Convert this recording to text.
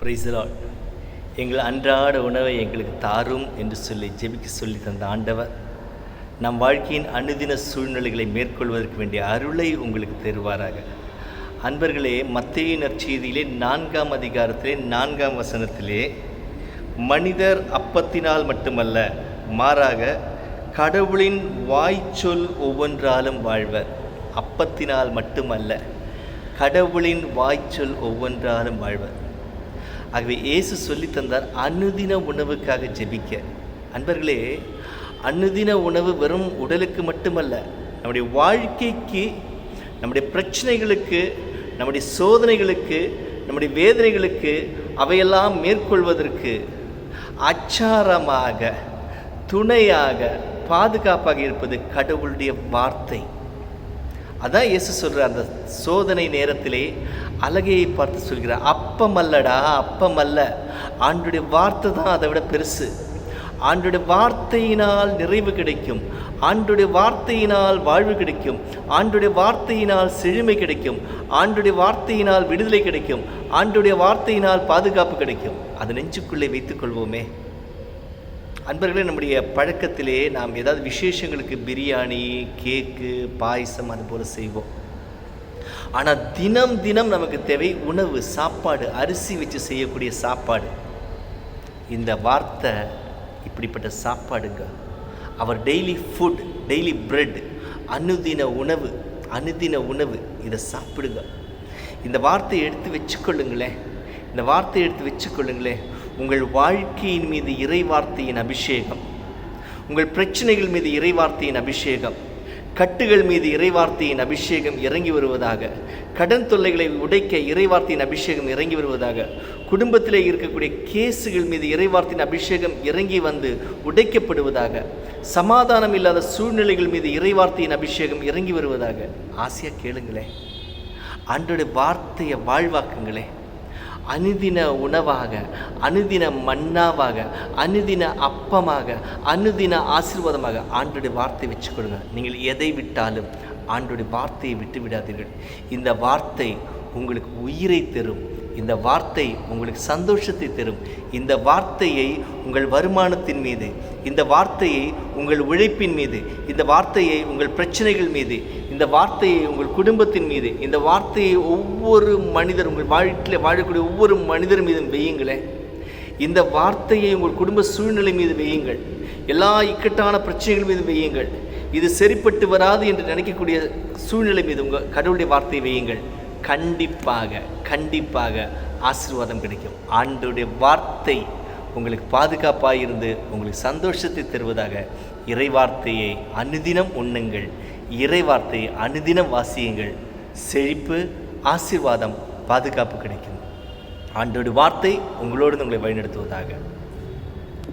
பிரைசலால் எங்கள் அன்றாட உணவை எங்களுக்கு தாரும் என்று சொல்லி ஜெபிக்க சொல்லி தந்த ஆண்டவர் நம் வாழ்க்கையின் அனுதின சூழ்நிலைகளை மேற்கொள்வதற்கு வேண்டிய அருளை உங்களுக்கு தருவாராக. அன்பர்களே மத்திய நற்செய்தியிலே நான்காம் அதிகாரத்திலே நான்காம் வசனத்திலே மனிதர் அப்பத்தினால் மட்டுமல்ல மாறாக கடவுளின் வாய்ச்சொல் ஒவ்வொன்றாலும் வாழ்வர். அப்பத்தினால் மட்டுமல்ல கடவுளின் வாய்ச்சொல் ஒவ்வொன்றாலும் வாழ்வர். ஆகவே இயேசு சொல்லி தந்தார் அனுதின உணவுக்காக ஜெபிக்க. அன்பர்களே அனுதின உணவு வெறும் உடலுக்கு மட்டுமல்ல நம்முடைய வாழ்க்கைக்கு நம்முடைய பிரச்சனைகளுக்கு நம்முடைய சோதனைகளுக்கு நம்முடைய வேதனைகளுக்கு அவையெல்லாம் மேற்கொள்வதற்கு அச்சாரமாக துணையாக பாதுகாப்பாக இருப்பது கடவுளுடைய வார்த்தை. அதான் இயேசு சொல்கிற அந்த சோதனை நேரத்திலே அழகையை பார்த்து சொல்கிறார் அப்பம் அல்லடா அப்பம் அல்ல ஆண்டுடைய வார்த்தை தான் அதை விட பெருசு. ஆண்டுடைய வார்த்தையினால் நிறைவு கிடைக்கும். ஆண்டுடைய வார்த்தையினால் வாழ்வு கிடைக்கும். ஆண்டுடைய வார்த்தையினால் செழுமை கிடைக்கும். ஆண்டுடைய வார்த்தையினால் விடுதலை கிடைக்கும். ஆண்டுடைய வார்த்தையினால் பாதுகாப்பு கிடைக்கும். அது நெஞ்சுக்குள்ளே வைத்துக்கொள்வோமே அன்பர்களே நம்முடைய பழக்கத்திலே நாம் ஏதாவது விசேஷங்களுக்கு பிரியாணி கேக்கு பாயசம் அது போல் செய்வோம். ஆனால் தினம் தினம் நமக்கு தேவை உணவு சாப்பாடு அரிசி வச்சு செய்யக்கூடிய சாப்பாடு. இந்த வார்த்தை இப்படிப்பட்ட சாப்பாடுங்க. அவர் டெய்லி ஃபுட் டெய்லி பிரெட் அனுதின உணவு அனுதின உணவு இதை சாப்பிடுங்க. இந்த வார்த்தையை எடுத்து வச்சுக்கொள்ளுங்களேன். இந்த வார்த்தையை எடுத்து வச்சுக்கொள்ளுங்களேன். உங்கள் வாழ்க்கையின் மீது இறை வார்த்தையின் அபிஷேகம் உங்கள் பிரச்சனைகள் மீது இறை வார்த்தையின் அபிஷேகம் கட்டுகள் மீது இறைவார்த்தையின் அபிஷேகம் இறங்கி வருவதாக கடன் தொல்லைகளை உடைக்க இறைவார்த்தையின் அபிஷேகம் இறங்கி வருவதாக குடும்பத்திலே இருக்கக்கூடிய கேஸுகள் மீது இறைவார்த்தையின் அபிஷேகம் இறங்கி வந்து உடைக்கப்படுவதாக சமாதானம் இல்லாத சூழ்நிலைகள் மீது இறைவார்த்தையின் அபிஷேகம் இறங்கி வருவதாக ஆசையாக கேளுங்களேன். ஆண்டோடைய வார்த்தையை வாழ்வாக்குங்களேன். அனுதின உணவாக அனுதின மன்னாவாக அனுதின அப்பமாக அனுதின ஆசீர்வாதமாக ஆண்டுடைய வார்த்தை வச்சு கொடுங்க நீங்கள் எதை விட்டாலும் ஆண்டுடைய வார்த்தையை விட்டு விடாதீர்கள். இந்த வார்த்தை உங்களுக்கு உயிரை தரும். இந்த வார்த்தை உங்களுக்கு சந்தோஷத்தை தரும். இந்த வார்த்தையை உங்கள் வருமானத்தின் மீது இந்த வார்த்தையை உங்கள் உழைப்பின் மீது இந்த வார்த்தையை உங்கள் பிரச்சனைகள் மீது இந்த வார்த்தையை உங்கள் குடும்பத்தின் மீது இந்த வார்த்தையை ஒவ்வொரு மனிதர் உங்கள் வாழ்க்கையில் வாழக்கூடிய ஒவ்வொரு மனிதர் மீதும் வெய்யுங்களேன் இந்த வார்த்தையை உங்கள் குடும்ப சூழ்நிலை மீது வெய்யுங்கள் எல்லா இக்கட்டான பிரச்சனைகள் மீது வெய்யுங்கள் இது சரிப்பட்டு வராது என்று நினைக்கக்கூடிய சூழ்நிலை மீது உங்கள் கடவுளுடைய வார்த்தையை வெய்யுங்கள் கண்டிப்பாக கண்டிப்பாக ஆசீர்வாதம் கிடைக்கும். ஆண்டுடைய வார்த்தை உங்களுக்கு பாதுகாப்பாக இருந்து உங்களுக்கு சந்தோஷத்தை தருவதாக இறைவார்த்தையை அனுதினம் உண்ணுங்கள். இறைவார்த்தையை அனுதினம் வாசியுங்கள். செழிப்பு ஆசீர்வாதம் பாதுகாப்பு கிடைக்கும். ஆண்டோட வார்த்தை உங்களோடு உங்களை வழிநடத்துவதாக.